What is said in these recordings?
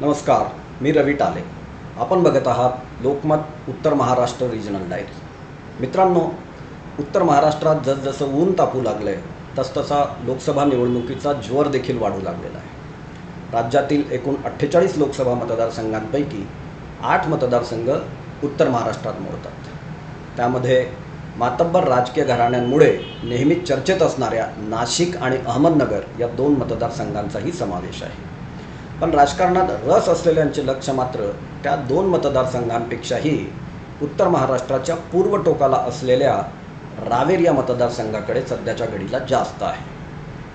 नमस्कार मी रवी टाले. आपण बघत आहात लोकमत उत्तर महाराष्ट्र रिजनल डायरी मित्रांनो उत्तर महाराष्ट्रात जसजसं ऊन तापू लागलं आहे तसतसा लोकसभा निवडणुकीचा ज्वर देखील वाढू लागलेला आहे. राज्यातील एकूण अठ्ठेचाळीस लोकसभा मतदारसंघांपैकी आठ मतदारसंघ उत्तर महाराष्ट्रात मोडतात. त्यामध्ये मातब्बर राजकीय घराण्यांमुळे नेहमीच चर्चेत असणाऱ्या नाशिक आणि अहमदनगर या दोन मतदारसंघांचाही समावेश आहे. पण राजकारणात रस असलेल्यांचे लक्ष मात्र त्या दोन मतदारसंघांपेक्षाही उत्तर महाराष्ट्राच्या पूर्व टोकाला असलेल्या रावेर या मतदारसंघाकडे सध्याच्या घडीला जास्त आहे.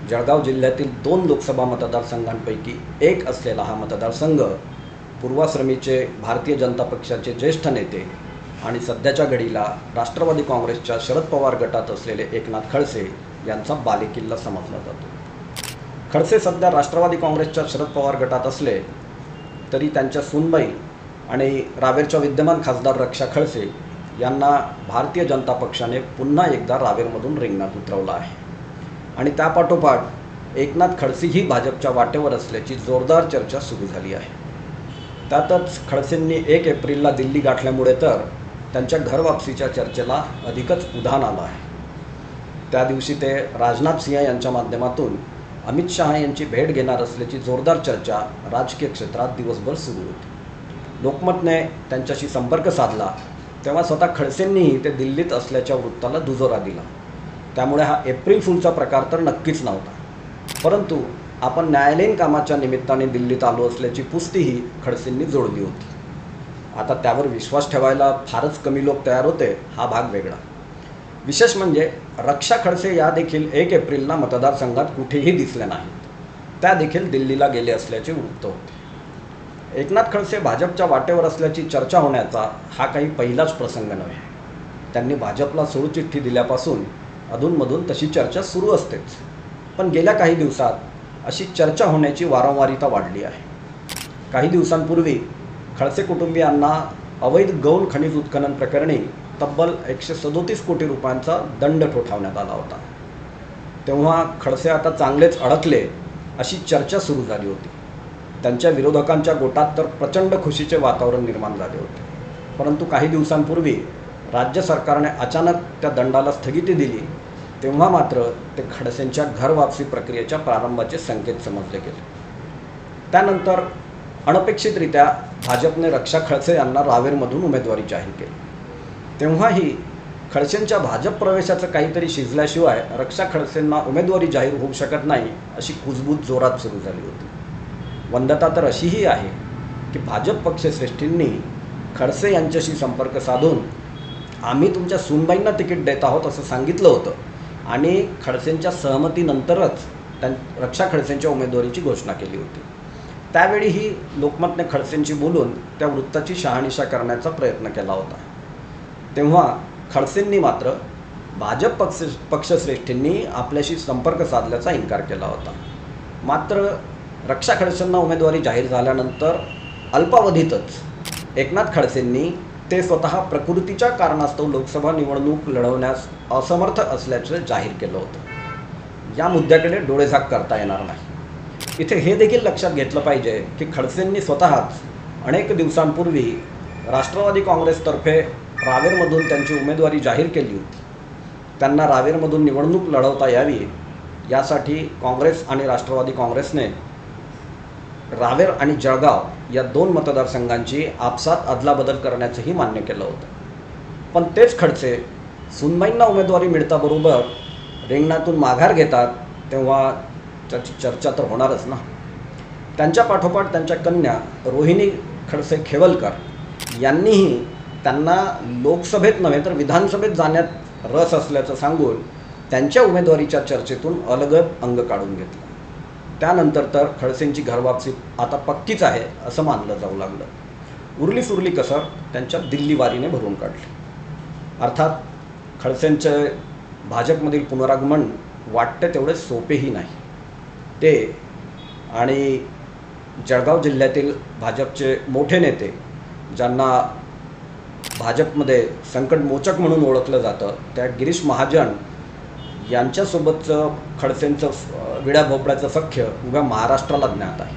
जळगाव जिल्ह्यातील दोन लोकसभा मतदारसंघांपैकी एक असलेला हा मतदारसंघ पूर्वाश्रमीचे भारतीय जनता पक्षाचे ज्येष्ठ नेते आणि सध्याच्या घडीला राष्ट्रवादी काँग्रेसच्या शरद पवार गटात असलेले एकनाथ खडसे यांचा बालेकिल्ला समजला जातो. खडसे सध्या राष्ट्रवादी काँग्रेसच्या शरद पवार गटात असले तरी त्यांच्या सुनबाई आणि रावेरच्या विद्यमान खासदार रक्षा खडसे यांना भारतीय जनता पक्षाने पुन्हा एकदा रावेरमधून रिंगणात उतरवलं आहे. आणि त्यापाठोपाठ एकनाथ खडसेही भाजपच्या वाटेवर असल्याची जोरदार चर्चा सुरू झाली आहे. त्यातच खडसेंनी एक एप्रिलला दिल्ली गाठल्यामुळे तर त्यांच्या घरवापसीच्या चर्चेला अधिकच उधाण आलं आहे. त्या दिवशी ते राजनाथ सिंह यांच्या माध्यमातून अमित शहा यांची भेट घेणार असल्याची जोरदार चर्चा राजकीय क्षेत्रात दिवसभर सुरू होती. लोकमतने त्यांच्याशी संपर्क साधला तेव्हा स्वतः खडसेंनीही ते दिल्लीत असल्याच्या वृत्ताला दुजोरा दिला. त्यामुळे हा एप्रिल फुलचा प्रकार तर नक्कीच नव्हता. परंतु आपण न्यायालयीन कामाच्या निमित्ताने दिल्लीत आलो असल्याची पुस्तीही खडसेंनी जोडली होती. आता त्यावर विश्वास ठेवायला फारच कमी लोक तयार होते हा भाग वेगळा. विशेष म्हणजे रक्षा खडसे या देखील एक एप्रिलला मतदारसंघात कुठेही दिसल्या नाहीत. त्या देखील दिल्लीला गेले असल्याचे वृत्त होते. एकनाथ खडसे भाजपच्या वाटेवर असल्याची चर्चा होण्याचा हा काही पहिलाच प्रसंग नव्हे. त्यांनी भाजपला सोडचिठ्ठी दिल्यापासून अधूनमधून तशी चर्चा सुरू असतेच. पण गेल्या काही दिवसात अशी चर्चा होण्याची वारंवारिता वाढली आहे. काही दिवसांपूर्वी खडसे कुटुंबियांना अवैध गौण खनिज उत्खनन प्रकरणी तब्बल एकशे सदोतीस कोटी रुपयांचा दंड ठोठावण्यात आला होता. तेव्हा खडसे आता चांगलेच अडकले अशी चर्चा सुरू झाली होती. त्यांच्या विरोधकांच्या गोटात तर प्रचंड खुशीचे वातावरण निर्माण झाले होते. परंतु काही दिवसांपूर्वी राज्य सरकारने अचानक त्या दंडाला स्थगिती दिली तेव्हा मात्र ते खडसेंच्या घरवापसी प्रक्रियेच्या प्रारंभाचे संकेत समजले गेले. त्यानंतर अनपेक्षितरित्या भाजपने रक्षा खडसे यांना रावेरमधून उमेदवारी जाहीर केली. तेव्हाही खडसेंच्या भाजप प्रवेशाचं काहीतरी शिजल्याशिवाय रक्षा खडसेंना उमेदवारी जाहीर होऊ शकत नाही अशी कुजबूज जोरात सुरू झाली होती. वंदता तर अशीही आहे की भाजप पक्षश्रेष्ठींनी खडसे यांच्याशी संपर्क साधून आम्ही तुमच्या सुनबाईंना तिकीट देत आहोत असं सांगितलं होतं आणि खडसेंच्या सहमतीनंतरच त्यां रक्षा खडसेंच्या उमेदवारीची घोषणा केली होती. त्यावेळीही लोकमतने खडसेंची बोलून त्या वृत्ताची शहानिशा करण्याचा प्रयत्न केला होता. तेव्हा खडसेंनी मात्र भाजप पक्ष पक्षश्रेष्ठींनी आपल्याशी संपर्क साधल्याचा इन्कार केला होता. मात्र रक्षा खडसेंना उमेदवारी जाहीर झाल्यानंतर अल्पावधीतच एकनाथ खडसेंनी ते स्वतः प्रकृतीच्या कारणास्तव लोकसभा निवडणूक लढवण्यास असमर्थ असल्याचं जाहीर केलं होतं. या मुद्द्याकडे डोळेझाक करता येणार नाही. इथे हे देखील लक्षात घेतलं पाहिजे की खडसेंनी स्वतःच अनेक दिवसांपूर्वी राष्ट्रवादी काँग्रेसतर्फे रावेरमधून त्यांची उमेदवारी जाहीर केली होती. त्यांना रावेरमधून निवडणूक लढवता यावी यासाठी काँग्रेस आणि राष्ट्रवादी काँग्रेसने रावेर आणि जळगाव या दोन मतदारसंघांची आपसात अदलाबदल करण्याचंही मान्य केलं होतं. पण तेच खडसे सुनबाईंना उमेदवारी मिळताबरोबर रिंगणातून माघार घेतात तेव्हा त्याची चर्चा तर होणारच ना. त्यांच्या पाठोपाठ त्यांच्या कन्या रोहिणी खडसे खेवलकर यांनीही त्यांना लोकसभेत नव्हे तर विधानसभेत जाण्यात रस असल्याचं सांगून त्यांच्या उमेदवारीच्या चर्चेतून अलगद अंग काढून घेतलं. त्यानंतर तर खडसेंची घरवापसी आता पक्कीच आहे असं मानलं जाऊ लागलं. उरली सुरली कसर त्यांच्या दिल्ली वारीने भरून काढली. अर्थात खडसेंचे भाजपमधील पुनरागमन वाटते तेवढे सोपेही नाही. ते आणि जळगाव जिल्ह्यातील भाजपचे मोठे नेते ज्यांना भाजपमध्ये संकटमोचक म्हणून ओळखलं जातं त्या गिरीश महाजन यांच्यासोबतचं खडसेंचं अ, विड्या भोपळ्याचं सख्य उभ्या महाराष्ट्राला ज्ञात आहे.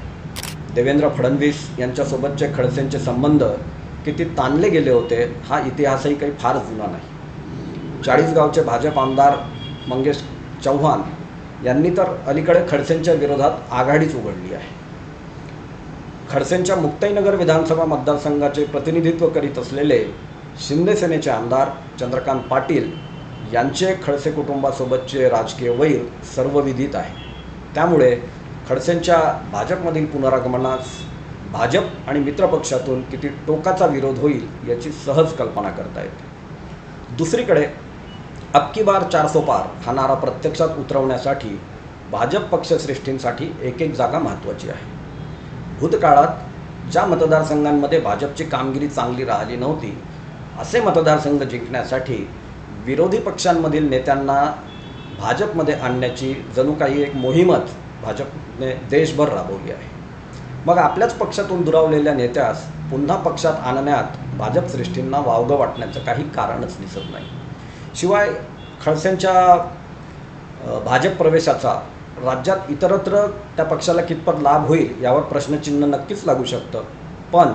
देवेंद्र फडणवीस यांच्यासोबतचे खडसेंचे संबंध किती ताणले गेले होते हा इतिहासही काही फार जुना नाही. चाळीसगावचे भाजप आमदार मंगेश चव्हाण यांनी तर अलीकडे खडसेंच्या विरोधात आघाडीच उघडली आहे. खडसेंच्या मुक्ताईनगर विधानसभा मतदारसंघाचे प्रतिनिधित्व करीत असलेले शिंदेसेनेचे आमदार चंद्रकांत पाटील यांचे खडसे कुटुंबासोबतचे राजकीय वैर सर्वविदित आहे. त्यामुळे खडसेंच्या भाजपमधील पुनरागमनास भाजप आणि मित्रपक्षातून किती टोकाचा विरोध होईल याची सहज कल्पना करता येते. दुसरीकडे अबकी बार चारसो पार हा नारा प्रत्यक्षात उतरवण्यासाठी भाजप पक्षश्रेष्ठींसाठी एक एक जागा महत्त्वाची आहे. भूतकाळात ज्या मतदारसंघांमध्ये भाजपची कामगिरी चांगली राहिली नव्हती असे मतदारसंघ जिंकण्यासाठी विरोधी पक्षांमधील नेत्यांना भाजपमध्ये आणण्याची जणू काही एक मोहीमच भाजपने देशभर राबवली आहे. मग आपल्याच पक्षातून दुरावलेल्या नेत्यास पुन्हा पक्षात आणण्यात भाजप श्रेष्ठींना वावगं वाटण्याचं काही कारणच दिसत नाही. शिवाय खडसेंच्या भाजप प्रवेशाचा राज्यात इतरत्र त्या पक्षाला कितपत लाभ होईल यावर प्रश्नचिन्ह नक्कीच लागू शकतं. पण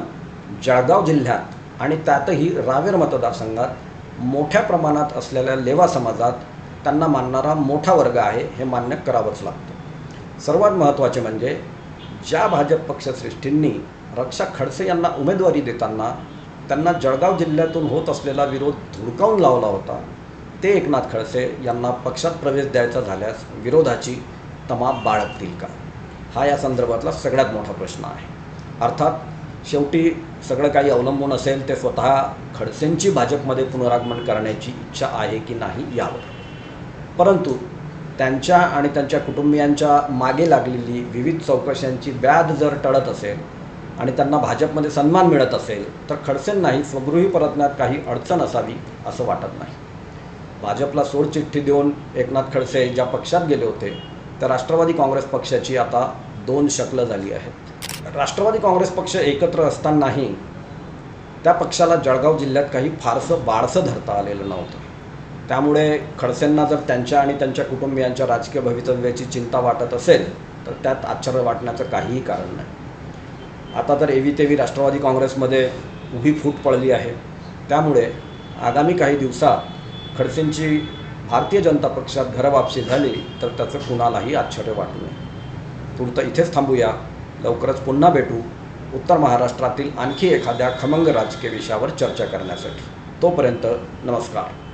जळगाव जिल्ह्यात आणि त्यातही रावेर मतदारसंघात मोठ्या प्रमाणात असलेल्या लेवा समाजात त्यांना मानणारा मोठा वर्ग आहे हे मान्य करावंच लागतं. सर्वात महत्त्वाचे म्हणजे ज्या भाजप पक्षश्रेष्ठींनी रक्षा खडसे यांना उमेदवारी देताना त्यांना जळगाव जिल्ह्यातून होत असलेला विरोध धुडकावून लावला होता ते एकनाथ खडसे यांना पक्षात प्रवेश द्यायचा झाल्यास विरोधाची तमाम बाळगतील का हा या संदर्भातला सगळ्यात मोठा प्रश्न आहे. अर्थात शेवटी सगळं काही अवलंबून असेल ते स्वतः खडसेंची भाजपमध्ये पुनरागमन करण्याची इच्छा आहे की नाही यावर. परंतु त्यांच्या आणि त्यांच्या कुटुंबियांच्या मागे लागलेली विविध चौकशांची व्याध जर टळत असेल आणि त्यांना भाजपमध्ये सन्मान मिळत असेल तर खडसेंनाही स्वगृही परतण्यात काही अडचण असावी असं वाटत नाही. भाजपला सोडचिठ्ठी देऊन एकनाथ खडसे ज्या पक्षात गेले होते त्या राष्ट्रवादी काँग्रेस पक्षाची आता दोन शकलं झाली आहेत. राष्ट्रवादी काँग्रेस पक्ष एकत्र असतानाही त्या पक्षाला जळगाव जिल्ह्यात काही फारसं बाळसं धरता आलेलं नव्हतं. त्यामुळे खडसेंना जर त्यांच्या आणि त्यांच्या कुटुंबियांच्या राजकीय भवितव्याची चिंता वाटत असेल तर त्यात आश्चर्य वाटण्याचं काहीही कारण नाही. आता तर एवी तेवी राष्ट्रवादी काँग्रेसमध्ये उभी फूट पडली आहे. त्यामुळे आगामी काही दिवसात खडसेंची भारतीय जनता पक्षात घरवापसी झाली तर त्याचं कुणालाही आश्चर्य वाटू नये. पुरतं इथेच थांबूया. लवकरच पुन्हा भेटू. उत्तर महाराष्ट्रातील आणखी एखाद्या खमंग राजकीय विषयावर चर्चा करण्यासाठी. तोपर्यंत नमस्कार.